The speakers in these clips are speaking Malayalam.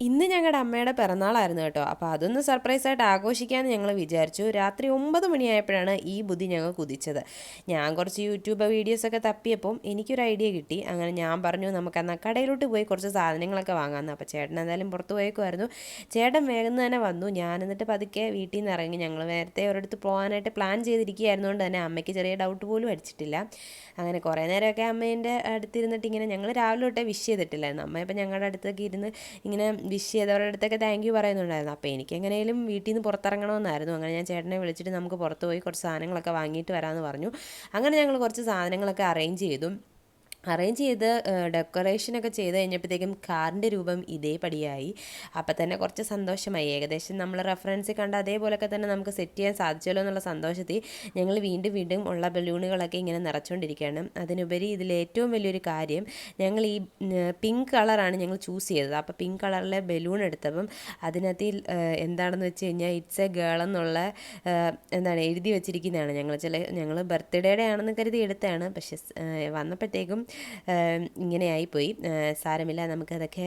ഇന്ന് ഞങ്ങളുടെ അമ്മയുടെ പിറന്നാളായിരുന്നു കേട്ടോ. അപ്പോൾ അതൊന്ന് സർപ്രൈസായിട്ട് ആഘോഷിക്കാമെന്ന് ഞങ്ങൾ വിചാരിച്ചു. രാത്രി ഒമ്പത് മണിയായപ്പോഴാണ് ഈ ബുദ്ധി ഞങ്ങൾ കുതിച്ചത് ഞാൻ കുറച്ച് യൂട്യൂബ് വീഡിയോസൊക്കെ തപ്പിയപ്പം എനിക്കൊരു ഐഡിയ കിട്ടി. അങ്ങനെ ഞാൻ പറഞ്ഞു നമുക്ക് എന്നാൽ കടയിലോട്ട് പോയി കുറച്ച് സാധനങ്ങളൊക്കെ വാങ്ങാമെന്ന് അപ്പോൾ ചേട്ടൻ എന്തായാലും പുറത്ത് പോയേക്കുമായിരുന്നു ചേട്ടൻ വേഗം തന്നെ വന്നു. ഞാൻ എന്നിട്ട് പതുക്കെ വീട്ടിൽ നിന്ന് ഇറങ്ങി. ഞങ്ങൾ നേരത്തെ ഒരിടത്ത് പോകാനായിട്ട് പ്ലാൻ ചെയ്തിരിക്കുകയായിരുന്നു കൊണ്ട് തന്നെ അമ്മയ്ക്ക് ചെറിയ ഡൗട്ട് പോലും അടിച്ചിട്ടില്ല. അങ്ങനെ കുറേ നേരമൊക്കെ അമ്മേന്റെ അടുത്തിരുന്നിട്ട് ഇങ്ങനെ ഞങ്ങൾ രാവിലെ തൊട്ടേ വിഷ് ചെയ്തിട്ടില്ലായിരുന്നു. അമ്മ ഞങ്ങളുടെ അടുത്തൊക്കെ ഇരുന്ന് ഇങ്ങനെ വിഷ് ചെയ്തവരുടെ അടുത്തൊക്കെ താങ്ക് യു പറയുന്നുണ്ടായിരുന്നു. അപ്പോൾ എനിക്ക് എങ്ങനെയും വീട്ടിൽ നിന്ന് പുറത്തിറങ്ങണമെന്നായിരുന്നു അങ്ങനെ ഞാൻ ചേട്ടനെ വിളിച്ചിട്ട് നമുക്ക് പുറത്ത് പോയി കുറച്ച് സാധനങ്ങളൊക്കെ വാങ്ങിയിട്ട് വരാമെന്ന് പറഞ്ഞു. അങ്ങനെ ഞങ്ങൾ കുറച്ച് സാധനങ്ങളൊക്കെ അറേഞ്ച് ചെയ്തു. അറേഞ്ച് ചെയ്ത് ഡെക്കറേഷനൊക്കെ ചെയ്ത് കഴിഞ്ഞപ്പോഴത്തേക്കും കാറിന്റെ രൂപം ഇതേപടിയായി അപ്പം തന്നെ കുറച്ച് സന്തോഷമായി. ഏകദേശം നമ്മൾ റെഫറൻസിൽ കണ്ട അതേപോലെയൊക്കെ തന്നെ നമുക്ക് സെറ്റ് ചെയ്യാൻ സാധിച്ചല്ലോ എന്നുള്ള സന്തോഷത്തിൽ ഞങ്ങൾ വീണ്ടും വീണ്ടും ഉള്ള ബലൂണുകളൊക്കെ ഇങ്ങനെ നിറച്ചുകൊണ്ടിരിക്കുകയാണ് അതിനുപരി ഇതിൽ ഏറ്റവും വലിയൊരു കാര്യം ഞങ്ങൾ ഈ പിങ്ക് കളറാണ് ഞങ്ങൾ ചൂസ് ചെയ്തത്. അപ്പോൾ പിങ്ക് കളറിലെ ബലൂൺ എടുത്തപ്പം അതിനകത്ത് എന്താണെന്ന് വെച്ച് കഴിഞ്ഞാൽ ഇറ്റ്സ് എ ഗേൾ എന്നുള്ള എന്താണ് എഴുതി വെച്ചിരിക്കുന്നതാണ് ഞങ്ങൾ. ചില ഞങ്ങൾ ബർത്ത്ഡേയുടെ ആണെന്ന് കരുതി എടുത്തതാണ്. പക്ഷെ വന്നപ്പോഴത്തേക്കും ഇങ്ങനെ ആയിപ്പോയി. സാരമില്ല നമുക്കതൊക്കെ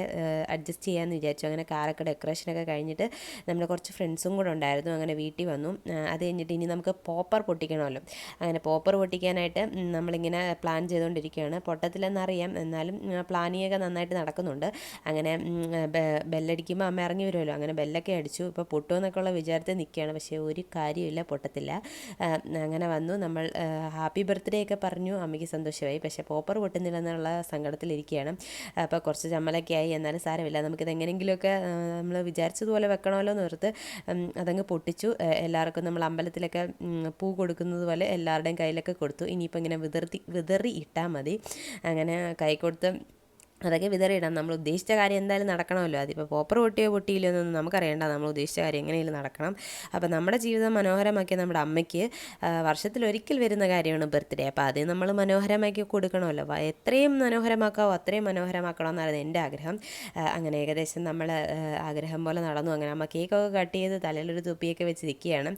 അഡ്ജസ്റ്റ് ചെയ്യാമെന്ന് വിചാരിച്ചു. അങ്ങനെ കാറൊക്കെ ഡെക്കറേഷനൊക്കെ കഴിഞ്ഞിട്ട് നമ്മുടെ കുറച്ച് ഫ്രണ്ട്സും കൂടെ ഉണ്ടായിരുന്നു. അങ്ങനെ വീട്ടിൽ വന്നു. അത് കഴിഞ്ഞിട്ട് ഇനി നമുക്ക് പോപ്പർ പൊട്ടിക്കണമല്ലോ. അങ്ങനെ പോപ്പർ പൊട്ടിക്കാനായിട്ട് നമ്മളിങ്ങനെ പ്ലാൻ ചെയ്തുകൊണ്ടിരിക്കുകയാണ് പൊട്ടത്തില്ലെന്നറിയാം. എന്നാലും പ്ലാനിങ്ങൊക്കെ നന്നായിട്ട് നടക്കുന്നുണ്ട്. അങ്ങനെ ബെല്ലടിക്കുമ്പോൾ അമ്മ ഇറങ്ങി വരുമല്ലോ. അങ്ങനെ ബെല്ലൊക്കെ അടിച്ചു. ഇപ്പോൾ പൊട്ടുമെന്നൊക്കെ ഉള്ള വിചാരത്തിൽ നിൽക്കുകയാണ്. പക്ഷേ ഒരു കാര്യമില്ല പൊട്ടത്തില്ല. അങ്ങനെ വന്നു. നമ്മൾ ഹാപ്പി ബർത്ത്ഡേ ഒക്കെ പറഞ്ഞു. അമ്മയ്ക്ക് സന്തോഷമായി. പക്ഷേ പോപ്പർ പൊട്ടുന്നില്ല എന്നുള്ള സങ്കടത്തിലിരിക്കുകയാണ്. അപ്പോൾ കുറച്ച് ചമ്മലൊക്കെ ആയി എന്നാലും സാരമില്ല. നമുക്കിത് എങ്ങനെയെങ്കിലുമൊക്കെ നമ്മൾ വിചാരിച്ചതുപോലെ വെക്കണമല്ലോ എന്ന് ഓർത്ത് അതങ്ങ് പൊട്ടിച്ചു. എല്ലാവർക്കും നമ്മൾ അമ്പലത്തിലൊക്കെ പൂ കൊടുക്കുന്നത് പോലെ എല്ലാവരുടെയും കയ്യിലൊക്കെ കൊടുത്തു. ഇനിയിപ്പോൾ ഇങ്ങനെ വിതർത്തി വിതറി ഇട്ടാൽ മതി. അങ്ങനെ കൈ കൊടുത്ത് അതൊക്കെ വിതറിയിടാം. നമ്മൾ ഉദ്ദേശിച്ച കാര്യം എന്തായാലും നടക്കണമല്ലോ. അതിപ്പോൾ പോപ്പർ പൊട്ടിയോ പൊട്ടിയില്ലോ എന്നൊന്നും നമുക്കറിയേണ്ട. നമ്മൾ ഉദ്ദേശിച്ച കാര്യം എങ്ങനെയും നടക്കണം. അപ്പോൾ നമ്മുടെ ജീവിതം മനോഹരമാക്കിയ നമ്മുടെ അമ്മയ്ക്ക് വർഷത്തിൽ ഒരിക്കൽ വരുന്ന കാര്യമാണ് ബർത്ത്ഡേ അപ്പോൾ അത് നമ്മൾ മനോഹരമാക്കി കൊടുക്കണമല്ലോ. എത്രയും മനോഹരമാക്കാവോ അത്രയും മനോഹരമാക്കണമെന്നായിരുന്നു എന്റെ ആഗ്രഹം. അങ്ങനെ ഏകദേശം നമ്മൾ ആഗ്രഹം പോലെ നടന്നു. അങ്ങനെ അമ്മ കേക്കൊക്കെ കട്ട് ചെയ്ത് തലയിലൊരു തുപ്പിയൊക്കെ വെച്ച് നിൽക്കുകയാണ്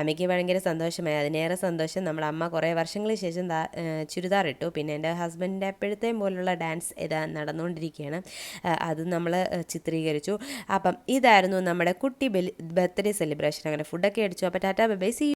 അമ്മയ്ക്ക് ഭയങ്കര സന്തോഷമായി. അതിനേറെ സന്തോഷം നമ്മുടെ അമ്മ കുറേ വർഷങ്ങൾക്ക് ശേഷം ചുരിദാർ ഇട്ടു. പിന്നെ എന്റെ ഹസ്ബൻഡിന്റെ എപ്പോഴത്തെയും പോലുള്ള ഡാൻസ് ഇതാ നടന്നു നടന്നുകൊണ്ടിരിക്കുകയാണ്. അത് നമ്മൾ ചിത്രീകരിച്ചു. അപ്പം ഇതായിരുന്നു നമ്മുടെ കുട്ടി ബർത്ത്ഡേ സെലിബ്രേഷൻ അങ്ങനെ ഫുഡൊക്കെ അടിച്ചു. അപ്പോൾ ടാറ്റാ ബൈ സി